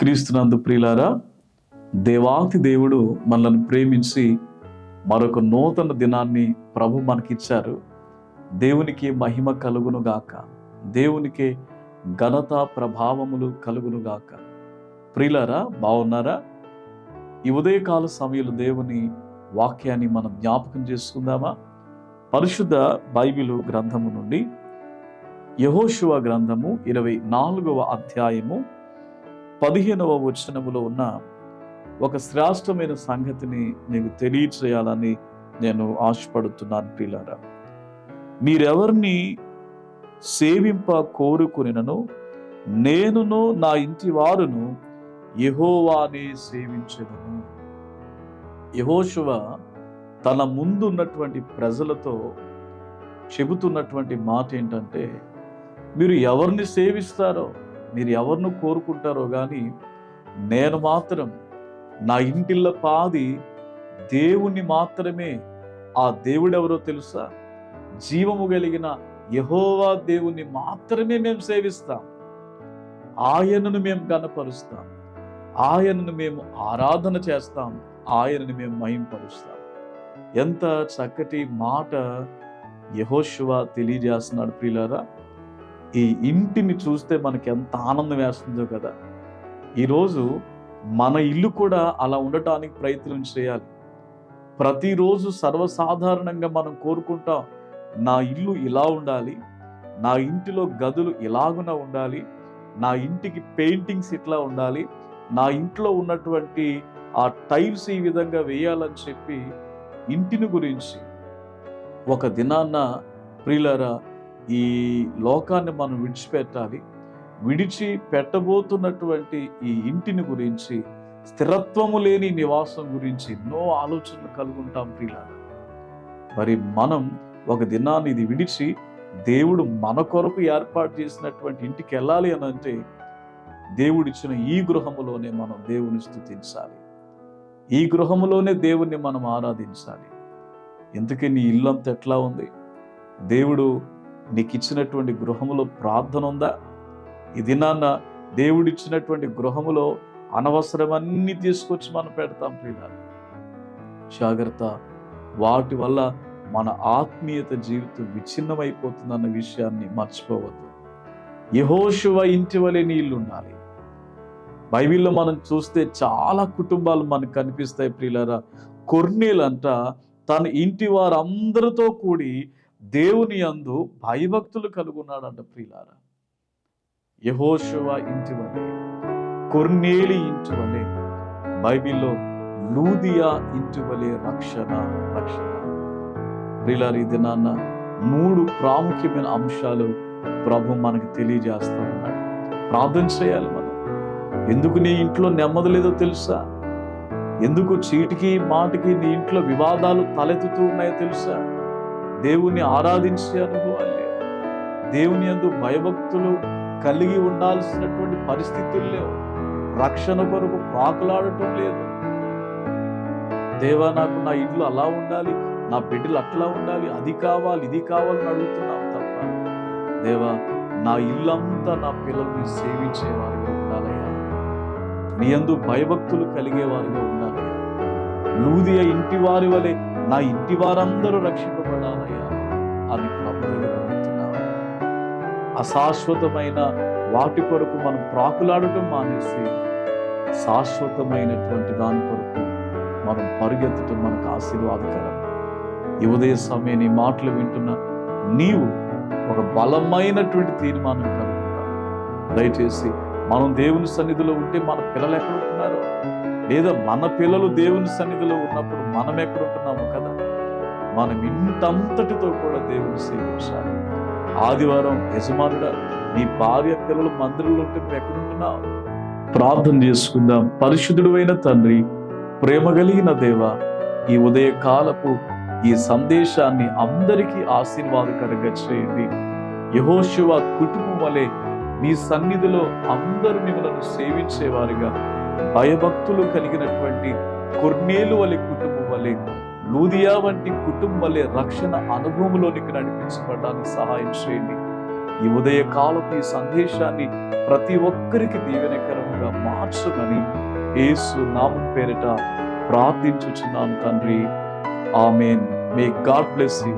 క్రీస్తునందు ప్రియులారా దేవాతి దేవుడు మనల్ని ప్రేమించి మరొక నూతన దినాన్ని ప్రభు మనకిచ్చారు. దేవునికి మహిమ కలుగును గాక. దేవునికి ఘనత ప్రభావములు కలుగును గాక. ప్రియులారా బాగున్నారా? ఈ ఉదయకాల సమయంలో దేవుని వాక్యాన్ని మనం జ్ఞాపకం చేసుకుందామా? పరిశుద్ధ బైబిలు గ్రంథము నుండి యహోశివ గ్రంథము ఇరవై నాలుగవ అధ్యాయము పదిహేనవ వచనములో ఉన్న ఒక శ్రేష్టమైన సంగతిని నీకు తెలియచేయాలని నేను ఆశపడుతున్నాను ప్రియులారా. మీరెవరిని సేవింప కోరుకునినను నేనును నా ఇంటి వారును యహోవాని సేవించదను. యహోశువ తన ముందున్నటువంటి ప్రజలతో చెబుతున్నటువంటి మాట ఏంటంటే మీరు ఎవరిని సేవిస్తారో మీరు ఎవరిని కోరుకుంటారో కానీ నేను మాత్రం నా ఇంటిల్ల పాది దేవుణ్ణి మాత్రమే. ఆ దేవుడెవరో తెలుసా? జీవము కలిగిన యహోవా దేవుణ్ణి మాత్రమే మేము సేవిస్తాం. ఆయనను మేము గనపరుస్తాం ఆయనను మేము ఆరాధన చేస్తాం. ఆయనను మేము మహింపరుస్తాం. ఎంత చక్కటి మాట యహోశివ తెలియజేస్తున్నాడు ప్రియులారా. ఈ ఇంటిని చూస్తే మనకి ఎంత ఆనందం వేస్తుందో కదా. ఈరోజు మన ఇల్లు కూడా అలా ఉండటానికి ప్రయత్నం చేయాలి. ప్రతిరోజు సర్వసాధారణంగా మనం కోరుకుంటాం నా ఇల్లు ఇలా ఉండాలి నా ఇంటిలో గదులు ఇలాగున ఉండాలి నా ఇంటికి పెయింటింగ్స్ ఇట్లా ఉండాలి నా ఇంట్లో ఉన్నటువంటి ఆ టైల్స్ ఈ విధంగా వేయాలని చెప్పి ఇంటిని గురించి ఒక దినాన్న ప్రియులరా ఈ లోకాన్ని మనం విడిచిపెట్టాలి. విడిచి పెట్టబోతున్నటువంటి ఈ ఇంటిని గురించి స్థిరత్వము లేని నివాసం గురించి ఎన్నో ఆలోచనలు కలుగుంటాం ప్రియులారా. మరి మనం ఒక దినాన్ని ఇది విడిచి దేవుడు మన కొరకు ఏర్పాటు చేసినటువంటి ఇంటికి వెళ్ళాలి అని అంటే దేవుడిచ్చిన ఈ గృహములోనే మనం దేవుని స్థుతించాలి. ఈ గృహములోనే దేవుణ్ణి మనం ఆరాధించాలి. ఇంతకీ నీ ఇల్లంత ఎట్లా ఉంది? దేవుడు నీకు ఇచ్చినటువంటి గృహములో ప్రార్థన ఉందా ఈ దినాన్న దేవుడిచ్చినటువంటి గృహములో అనవసరమన్నీ తీసుకొచ్చి మనం పెడతాం ప్రియులారు. జాగ్రత్త. వాటి వల్ల మన ఆత్మీయత జీవితం విచ్ఛిన్నమైపోతుందన్న విషయాన్ని మర్చిపోవద్దు. యహోశివ ఇంటి వలె నీళ్ళు ఉండాలి బైబిల్లో మనం చూస్తే చాలా కుటుంబాలు మనకు కనిపిస్తాయి ప్రియులారా. కొర్నీలంట తన ఇంటి వారందరితో కూడి దేవుని అందు భయభక్తులు కలుగున్నాడంట ప్రియులారా. యహోశువ ఇంటి వలె కొర్నేలి ఇంటి వలె బైబిల్లో లూదియా ఇంటి వలె రక్షణ రక్షణ. ప్రియులారి ఇది దినాన్న మూడు ప్రాముఖ్యమైన అంశాలు ప్రభు మనకు తెలియజేస్తా ఉన్నాడు. ప్రార్థన చేయాలి మనం. ఎందుకు నీ ఇంట్లో నెమ్మది లేదో తెలుసా? ఎందుకు చీటికి మాటికి నీ ఇంట్లో వివాదాలు తలెత్తుతూ ఉన్నాయో తెలుసా? దేవుణ్ణి ఆరాధించే అనుభవాలు లేవు దేవుని యందు భయభక్తులు కలిగి ఉండాల్సినటువంటి పరిస్థితులు లేవు. రక్షణ కొరకు ప్రాకులాడటం లేదు. దేవా నాకు నా ఇల్లు అలా ఉండాలి నా బిడ్డలు అట్లా ఉండాలి అది కావాలి ఇది కావాలని అడుగుతున్నాం తప్ప దేవా నా ఇల్లంతా నా పిల్లల్ని సేవించేవారిగా ఉండాలయ్యా. నీ యందు భయభక్తులు కలిగేవారిగా ఉండాలయ్యా. లూదియ ఇంటి వారి వలె నా ఇంటి వారందరూ రక్షింపబడాలయ్యా అని ప్రభు అశాశ్వతమైన వాటి కొరకు మనం ప్రాకులాడటం మానేసి శాశ్వతమైనటువంటి దాని కొరకు మనం పరిగెత్తటం మనకు ఆశీర్వాదకరం. ఈ ఉదయ సమయం నీ మాటలు వింటున్న నీవు ఒక బలమైనటువంటి తీర్మానం కలుగుతావు దయచేసి మనం దేవుని సన్నిధిలో ఉంటే మన పిల్లలు ఎక్కడ ఉంటున్నారో? లేదా మన పిల్లలు దేవుని సన్నిధిలో ఉన్నప్పుడు మనం ఎక్కడుంటున్నాము కదా? మనం ఇంతంతటితో కూడా దేవుని సేవించాలి. ఆదివారం యజమానుడా నీ భార్య పిల్లలు మందిరంలో ఉంటే మేము ఎక్కడుంటున్నావు ప్రార్థన చేసుకుందాం. పరిశుద్ధుడు అయిన తండ్రి ప్రేమ కలిగిన దేవ ఈ ఉదయ కాలపు ఈ సందేశాన్ని అందరికీ ఆశీర్వాదకరంగా చేయండి. యహోశివ కుటుంబం వలె నీ సన్నిధిలో అందరూ మిమ్మల్ని సేవించేవారుగా. భయభక్తులు కలిగినటువంటి కొర్నేలు వలె కుటుంబం వలె లూదియా వంటి కుటుంబం వలె రక్షణ అనుభవంలోనికి నడిపించబడడానికి సహాయం చేయండి. ఈ ఉదయకాలపు ఈ సందేశాన్ని ప్రతి ఒక్కరికి దీవెనకరంగా మార్చమని యేసు నామం పేరిట ప్రార్థించుచున్నాను తండ్రి. Amen. May God bless you